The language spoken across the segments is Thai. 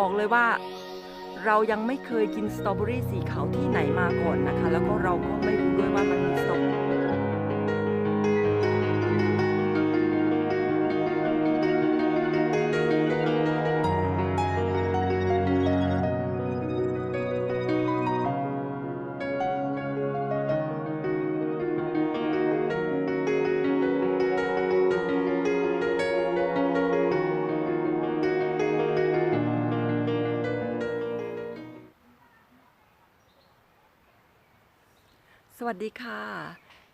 บอกเลยว่าเรายังไม่เคยกินสตรอเบอรี่สีขาวที่ไหนมาก่อนนะคะ แล้วก็เราก็ไม่รู้ด้วยว่ามันมี สวัสดีค่ะ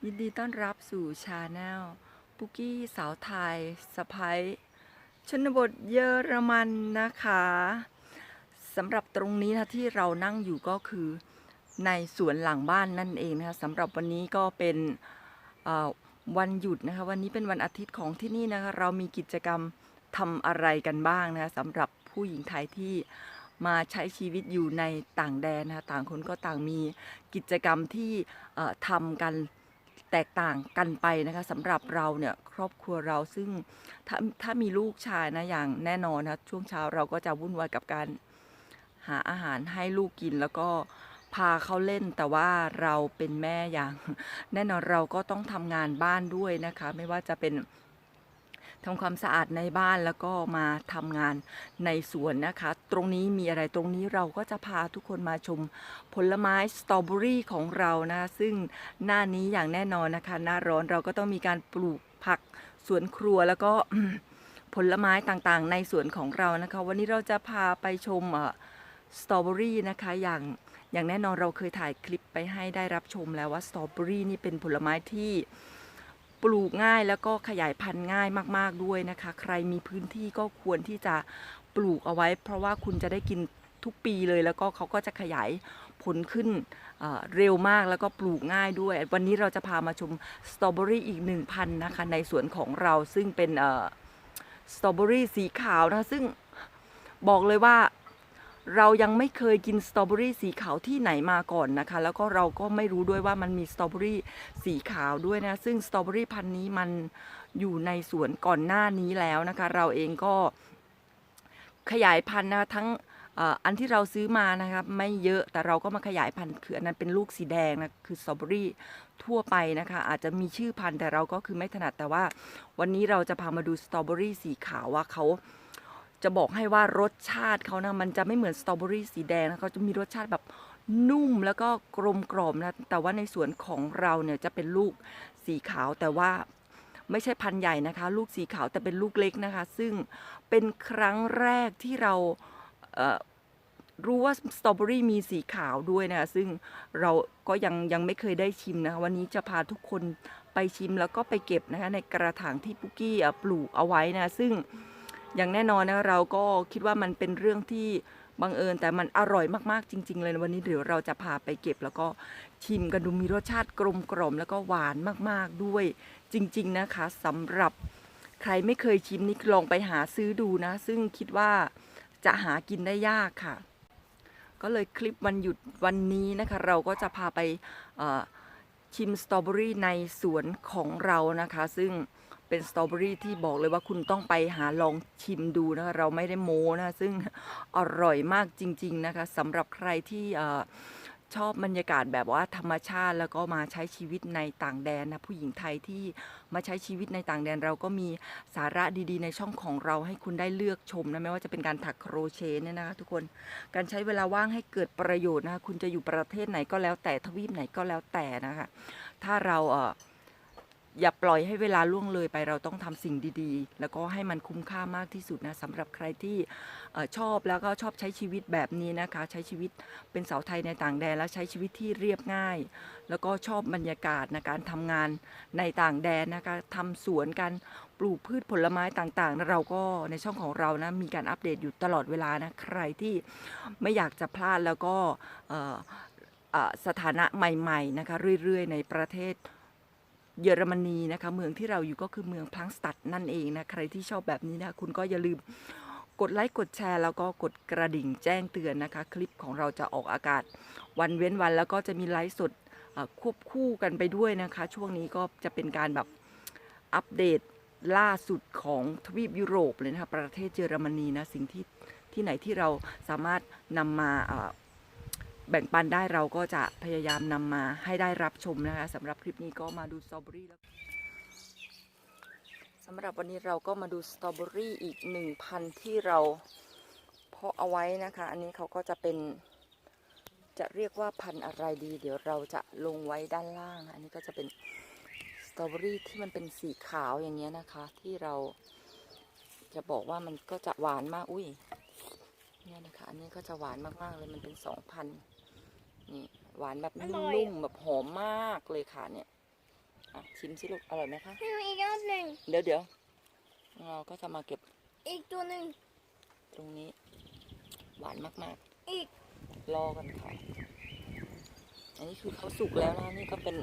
ยินดีต้อนรับสู่ชาแนลปุกี้สาวไทยสะพ้ยชนบทเยอรมันนะคะสำหรับตรงนี้นะที่เรานั่งอยู่ก็คือในสวนหลังบ้านนั่นเองนะคะสำหรับวันนี้ก็เป็นวันหยุดนะคะ วันนี้เป็นวันอาทิตย์ของที่นี่นะคะ เรามีกิจกรรมทำอะไรกันบ้างนะคะสำหรับผู้หญิงไทยที่ มาใช้ชีวิตอยู่ในต่างแดนนะคะต่างคนก็ต่างมีกิจกรรมที่ทำกันแตกต่างกันไปนะคะสำหรับเราเนี่ยครอบครัวเราซึ่งถ้าถ้ามีลูกชายนะอย่างแน่นอนนะช่วงเช้าเราก็จะวุ่นวายกับการหาอาหารให้ลูกกินแล้วก็พาเขาเล่นแต่ว่าเราเป็นแม่อย่าง แน่นอนเราก็ต้องทำงานบ้านด้วยนะคะ ไม่ว่าจะเป็น ทำความสะอาดในบ้านแล้วก็มาทำงานในสวนนะคะ ตรงนี้มีอะไรตรงนี้เราก็จะพาทุกคนมาชมผลไม้สตรอเบอรี่ของเรานะซึ่งหน้านี้อย่างแน่นอนนะคะ หน้าร้อนเราก็ต้องมีการปลูกผักสวนครัวแล้วก็ผลไม้ต่างๆ ในสวนของเรานะคะ วันนี้เราจะพาไปชมสตรอเบอรี่นะคะอย่างอย่างแน่นอนเราเคยถ่ายคลิปไปให้ได้รับชมแล้วว่าสตรอเบอรี่นี่เป็นผลไม้ที่ ปลูกง่ายแล้วก็ขยายพันธุ์ง่ายมาก ๆด้วยนะคะ ใครมีพื้นที่ก็ควรที่จะปลูกเอาไว้ เพราะว่าคุณจะได้กินทุกปีเลยแล้วก็เขาก็จะขยายผลขึ้นเเร็วมากแล้วก็ปลูกง่ายด้วย วันนี้เราจะพามาชมสตรอเบอรี่อีกหนึ่งพันธุ์นะคะ ในสวนของเราซึ่งเป็นสตรอเบอรี่สีขาวนะซึ่งบอกเลยว่า เรายังไม่เคยกินสตรอเบอรี่สีขาวที่ไหนมาก่อนนะคะ แล้วก็เราก็ไม่รู้ด้วยว่ามันมีสตรอเบอรี่สีขาวด้วยนะ ซึ่งสตรอเบอรี่พันธุ์นี้มันอยู่ในสวนก่อนหน้านี้แล้วนะคะ เราเองก็ขยายพันธุ์นะทั้งอันที่เราซื้อมานะครับไม่เยอะแต่เราก็มาขยายพันธุ์คืออันนั้นเป็นลูกสีแดงนะคือสตรอเบอรี่ทั่วไปนะคะ อาจจะมีชื่อพันธุ์แต่เราก็คือไม่ถนัดแต่ว่า วันนี้เราจะพามาดูสตรอเบอรี่สีขาวว่าเขา จะบอกให้ว่ารสชาติเขานะมันจะไม่เหมือนสตรอเบอรี่สีแดงนะเขาจะมีรสชาติแบบนุ่มแล้วก็กลมกล่อมนะ แต่ว่าในสวนของเราเนี่ยจะเป็นลูกสีขาวแต่ว่าไม่ใช่พันธุ์ใหญ่นะคะ ลูกสีขาวแต่เป็นลูกเล็กนะคะ ซึ่งเป็นครั้งแรกที่เราเอ่อรู้ว่าสตรอเบอรี่มีสีขาวด้วยนะคะซึ่งเราก็ยังยังไม่เคยได้ชิมนะคะ วันนี้จะพาทุกคนไปชิมแล้วก็ไปเก็บนะคะในกระถางที่ปุกกี้ปลูกเอาไว้นะ ซึ่ง อย่างแน่นอนนะเราก็คิดว่ามันเป็นเรื่องที่บังเอิญแต่มันอร่อยมากๆจริง ๆ เลยนะวันนี้เดี๋ยวเราจะพาไปเก็บ แล้วก็ชิมกันดูมีรสชาติกลมกล่อมแล้วก็หวานมากๆด้วยจริง ๆนะคะสำหรับใครไม่เคยชิมนี่ลองไปหาซื้อดูนะ ซึ่งคิดว่าจะหากินได้ยากค่ะ ก็เลยคลิปวันหยุดวันนี้นะคะ เราก็จะพาไปเอ่อ ชิมสตรอเบอรี่ในสวนของเรานะคะ ซึ่งเป็นสตรอเบอรี่ที่บอกเลยว่าคุณต้องไปหาลองชิมดูนะคะเราไม่ได้โม้นะะซึ่งอร่อยมากจริง ๆนะคะสำหรับใครที่ ชอบบรรยากาศแบบว่าธรรมชาติแล้วก็มาใช้ชีวิตในต่างแดนนะผู้หญิงไทยที่มาใช้ชีวิตในต่างแดนเราก็มีสาระดีๆ ในช่องของเราให้คุณได้เลือกชมนะไม่ว่าจะเป็นการถักโครเชต์เนี่ยนะคะทุกคนการใช้เวลาว่างให้เกิดประโยชน์นะคะคุณจะอยู่ประเทศไหนก็แล้วแต่ทวีปไหนก็แล้วแต่นะคะถ้าเราเออ อย่าปล่อยให้เวลาล่วงเลยไปเราต้องทำสิ่งดีๆ แล้วก็ให้มันคุ้มค่ามากที่สุดนะสำหรับใครที่ชอบแล้วก็ชอบใช้ชีวิตแบบนี้นะคะ ใช้ชีวิตเป็นสาวไทยในต่างแดนและใช้ชีวิตที่เรียบง่าย แล้วก็ชอบบรรยากาศในการทำงานในต่างแดนนะคะทำสวนกันปลูกพืชผลไม้ต่างๆนะเราก็ในช่องของเรานะมีการอัปเดตอยู่ตลอดเวลานะใครที่ไม่อยากจะพลาดแล้วก็สถานะใหม่ๆนะคะเรื่อยๆ ในประเทศ เยอรมนีนะคะเมืองที่เราอยู่ก็คือเมืองพลังสตัดนั่นเองนะใครที่ชอบแบบนี้นะคุณก็อย่าลืมกดไลค์กดแชร์แล้วก็กดกระดิ่งแจ้งเตือนนะคะ คลิปของเราจะออกอากาศ วันเว้นวันแล้วก็จะมีไลฟ์สดควบคู่กันไปด้วยนะคะ ช่วงนี้ก็จะเป็นการแบบอัปเดตล่าสุดของทวีปยุโรปเลยนะคะประเทศเยอรมนีนะสิ่งที่ที่ไหนที่เราสามารถนำมา แบ่งปันได้เราก็จะพยายามนำมาให้ได้รับชมนะคะสำหรับคลิปนี้ก็มาดูสตรอเบอรี่แล้วสำหรับวันนี้เราก็มาดูสตรอเบอรี่อีกหนึ่งพันที่เราเพาะเอาไว้นะคะ อันนี้เขาก็จะเป็น จะเรียกว่าพันธุ์อะไรดี เดี๋ยวเราจะลงไว้ด้านล่าง อันนี้ก็จะเป็นสตรอเบอรี่ที่มันเป็นสีขาวอย่างเงี้ยนะคะ ที่เราจะบอกว่ามันก็จะหวานมาก อุ้ยเนี่ยนะคะ อันนี้ก็จะหวานมากๆเลย มันเป็นสองพัน นี่หวานแบบนุ่มๆแบบหอมมากเลยค่ะเนี่ยอะชิมสิลูกอร่อยไหมคะให้ดูอีกรอบหนึ่งเดี๋ยวเดี๋ยวเราก็จะมาเก็บอีกตัวหนึ่งตรงนี้ หวานมากๆ อีกรอกันค่ะอันนี้คือเขาสุกแล้วนะนี่ก็เป็น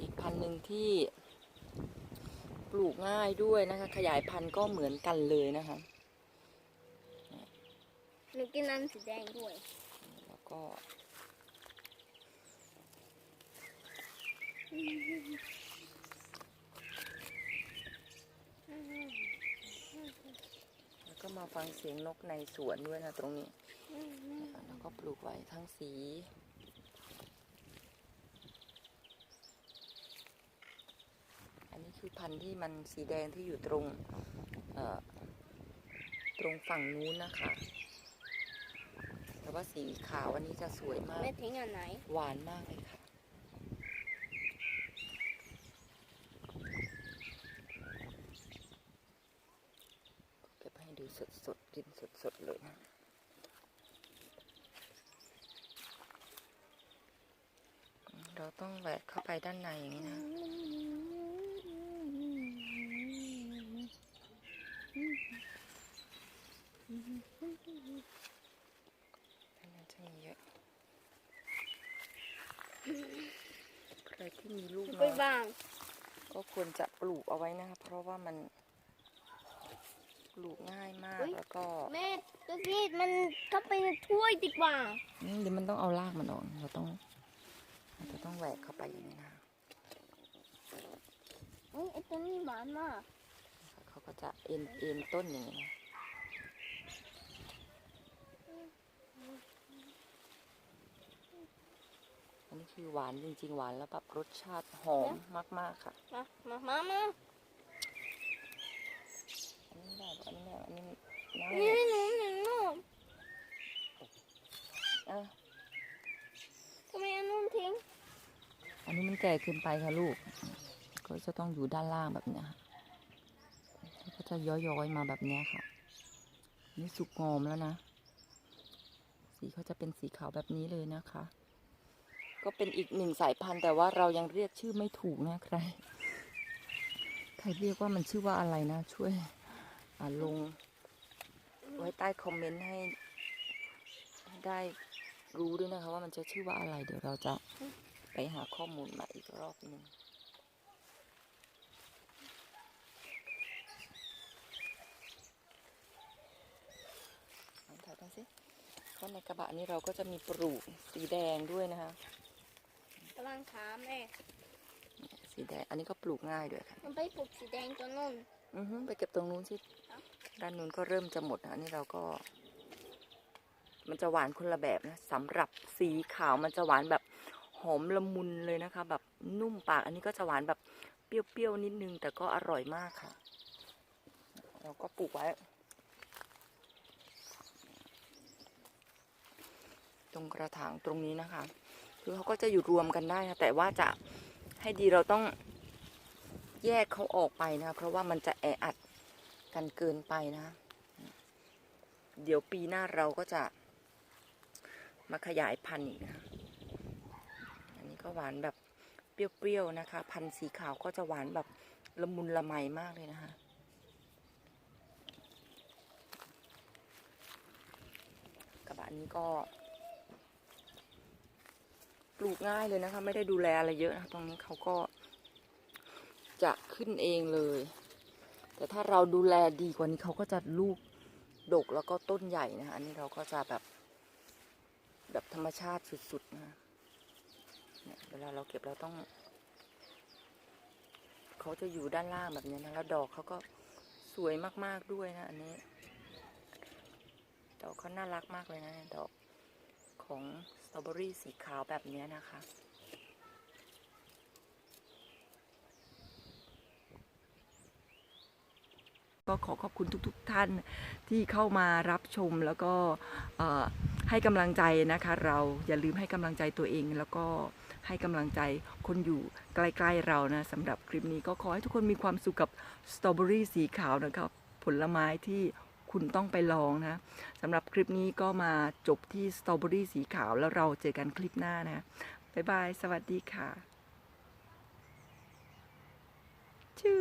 อีกพันธุ์หนึ่งที่ปลูกง่ายด้วยนะคะ ขยายพันธุ์ก็เหมือนกันเลยนะคะหนูกินน้ำสีแดงด้วยแล้ว ก็แล้วก็มาฟังเสียงนกในสวนด้วยนะตรงนี้ แล้วก็ปลูกไว้ทั้งสีอันนี้คือพันธุ์ที่มันสีแดงที่อยู่ตรง ตรงฝั่งนู้นนะคะ แต่ว่าสีขาวอันนี้จะสวยมาก แม่ทิ้งอันไหน หวานมากเลยค่ะ เก็บให้ดูสดๆ กินสดๆ เลยนะเราต้องแหวกเข้าไปด้านในอย่างนี้นะ ด้านในจะมีเยอะ ใคร ที่มีลูกไปน้อยบ้าง ก็ควรจะปลูกเอาไว้นะคะเพราะว่ามันปลูกง่ายมากแล้วก็แม่ตัวพี่มันเข้าไปในถ้วยดีกว่า อืมเดี๋ยวมันต้องเอารากมันออกเราต้องเราจะต้องแหวกเข้าไปอย่างนี้นะเอ้ยไอตัวนี้หวานมากเขาก็จะเอ็นเอ็นต้นอย่างนี้นะอันนี้ คือหวานจริงๆ หวานแล้วแบบรสชาติหอมมากๆค่ะ มา มา มามาอันนี้ไม่ได้หรอกอันนี้ไม่เอาอันนี้น้นี่ให้หนูหนูหนูเออทำไมอันนู้นทิ้ง อันนี้มันแก่เกินไปค่ะลูก ก็จะต้องอยู่ด้านล่างแบบเนี้ยค่ะแล้วก็จะย้อยๆมาแบบเนี้ยค่ะ นี่สุกงอมแล้วนะ สีเขาจะเป็นสีขาวแบบนี้เลยนะคะ ก็เป็นอีกหนึ่งสายพันธุ์แต่ว่าเรายังเรียกชื่อไม่ถูกนะใคร ใครเรียกว่ามันชื่อว่าอะไรนะ ช่วยลงไว้ใต้คอมเมนต์ให้ได้รู้ด้วยนะคะว่ามันจะชื่อว่าอะไร เดี๋ยวเราจะไปหาข้อมูลมาอีกรอบหนึ่งถ่ายกันสิก็ในกระบะนี้เราก็จะมีปลูกสีแดงด้วยนะคะ ลังถามแม่สีแดง อันนี้ก็ปลูกง่ายด้วยค่ะ มันไปปลูกสีแดงตัวนู้นอือฮึไปเก็บตรงนู้นสิครับด้านนู้นก็เริ่มจะหมดนะอันนี้เราก็ มันจะหวานคนละแบบนะสำหรับสีขาวมันจะหวานแบบหอมละมุนเลยนะคะ แบบนุ่มปาก อันนี้ก็จะหวานแบบเปรี้ยวๆนิดนึง แต่ก็อร่อยมากค่ะ เราก็ปลูกไว้ ตรงกระถางตรงนี้นะคะ คือเขาก็จะอยู่รวมกันได้นะแต่ว่าจะให้ดีเราต้องแยกเขาออกไปนะคะเพราะว่ามันจะแออัดกันเกินไปนะ เดี๋ยวปีหน้าเราก็จะมาขยายพันธุ์อีกนะอันนี้ก็หวานแบบเปรี้ยวๆนะคะ พันธุ์สีขาวก็จะหวานแบบละมุนละไมมากเลยนะคะกระบะนี้ก็ ปลูกง่ายเลยนะคะ ไม่ได้ดูแลอะไรเยอะนะตรงนี้เขาก็ จะขึ้นเองเลย แต่ถ้าเราดูแลดีกว่านี้เขาก็จะลูกดกแล้วก็ต้นใหญ่นะคะอันนี้เราก็จะแบบ แบบธรรมชาติสุดๆนะเนี่ยเวลาเราเก็บเราต้องเขาจะอยู่ด้านล่างแบบนี้นะแล้วดอกเขาก็สวยมากๆด้วยนะ อันนี้ดอกเขาน่ารักมากเลยนะดอก ของสตรอเบอรี่สีขาวแบบนี้นะคะ ก็ขอขอบคุณทุกๆทท่านที่เข้ามารับชมแล้วก็ให้กำลังใจนะคะ เราอย่าลืมให้กำลังใจตัวเอง แล้วก็ให้กำลังใจคนอยู่ใกล้ ๆเรานะสำหรับคลิปนี้ก็ขอให้ทุกคนมีความสุขกับสตรอเบอรี่สีขาวนะครับผลไม้ที่ คุณต้องไปลองนะสำหรับคลิปนี้ก็มาจบที่สตรอเบอรี่สีขาวแล้วเราเจอกันคลิปหน้านะบ๊ายบาย สวัสดีค่ะชู